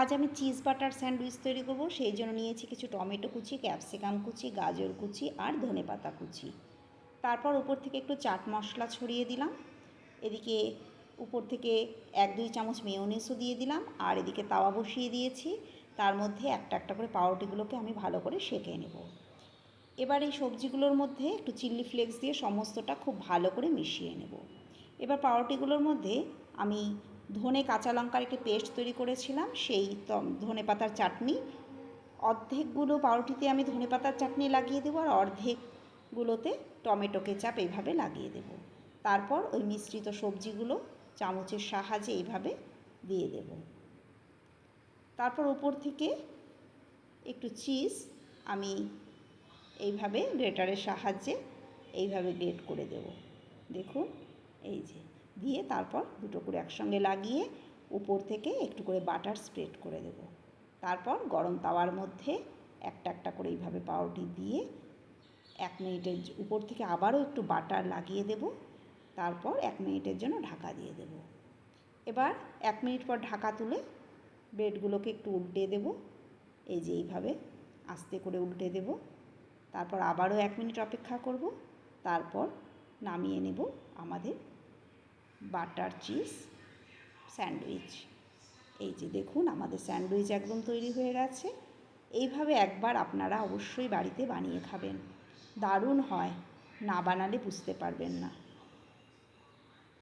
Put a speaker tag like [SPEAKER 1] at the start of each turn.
[SPEAKER 1] আজ আমি cheese butter sandwich তৈরি করব, সেই জন্য নিয়েছি কিছু টমেটো কুচি, ক্যাপসিকাম কুচি, গাজর কুচি আর ধনেপাতা কুচি। তারপর উপর থেকে একটু চাট মশলা ছড়িয়ে দিলাম। এদিকে উপর থেকে এক দুই চামচ মেয়োনেসও দিয়ে দিলাম আর এদিকে তাওয়া বসিয়ে দিয়েছি। তার মধ্যে একটা একটা করে পাউরুটিগুলোকে আমি ভালো করে সেঁকে নেব। এবার এই সবজিগুলোর মধ্যে একটু চিলি ফ্লেক্স দিয়ে সমস্তটা খুব ভালো করে মিশিয়ে নেব। এবার পাউরুটিগুলোর মধ্যে আমি ধনে কাঁচা লঙ্কার একটি পেস্ট তৈরি করেছিলাম, সেই ধনে পাতার চাটনি। অর্ধেকগুলো পাউরুটিতে আমি ধনে পাতার চাটনি লাগিয়ে দেবো আর অর্ধেকগুলোতে টমেটো কেচাপ এইভাবে লাগিয়ে দেব। তারপর ওই মিশ্রিত সবজিগুলো চামচের সাহায্যে এইভাবে দিয়ে দেব। তারপর উপর থেকে একটু চিজ আমি এইভাবে গ্রেটারের সাহায্যে এইভাবে গ্রেট করে দেব। দেখুন, এই যে। দিয়ে তারপর দুটো করে একসঙ্গে লাগিয়ে উপর থেকে একটু করে বাটার স্প্রেড করে দেব। তারপর গরম তাওয়ার মধ্যে একটা একটা করে এইভাবে পাউরুটি দিয়ে এক মিনিটের উপর থেকে আবারও একটু বাটার লাগিয়ে দেব। তারপর এক মিনিটের জন্য ঢাকা দিয়ে দেব। এবার এক মিনিট পর ঢাকা তুলে ব্রেডগুলোকে একটু উল্টে দেব। এই যে এইভাবে আস্তে করে উল্টে দেব। তারপর আবারও এক মিনিট অপেক্ষা করব। তারপর নামিয়ে নেব আমাদের বাটার চিজ, স্যান্ডউইচ। এই যে দেখুন, আমাদের স্যান্ডউইচ একদম তৈরি হয়ে গেছে। এইভাবে একবার আপনারা অবশ্যই বাড়িতে বানিয়ে খাবেন। দারুণ হয়, না বানালে বুঝতে পারবেন না।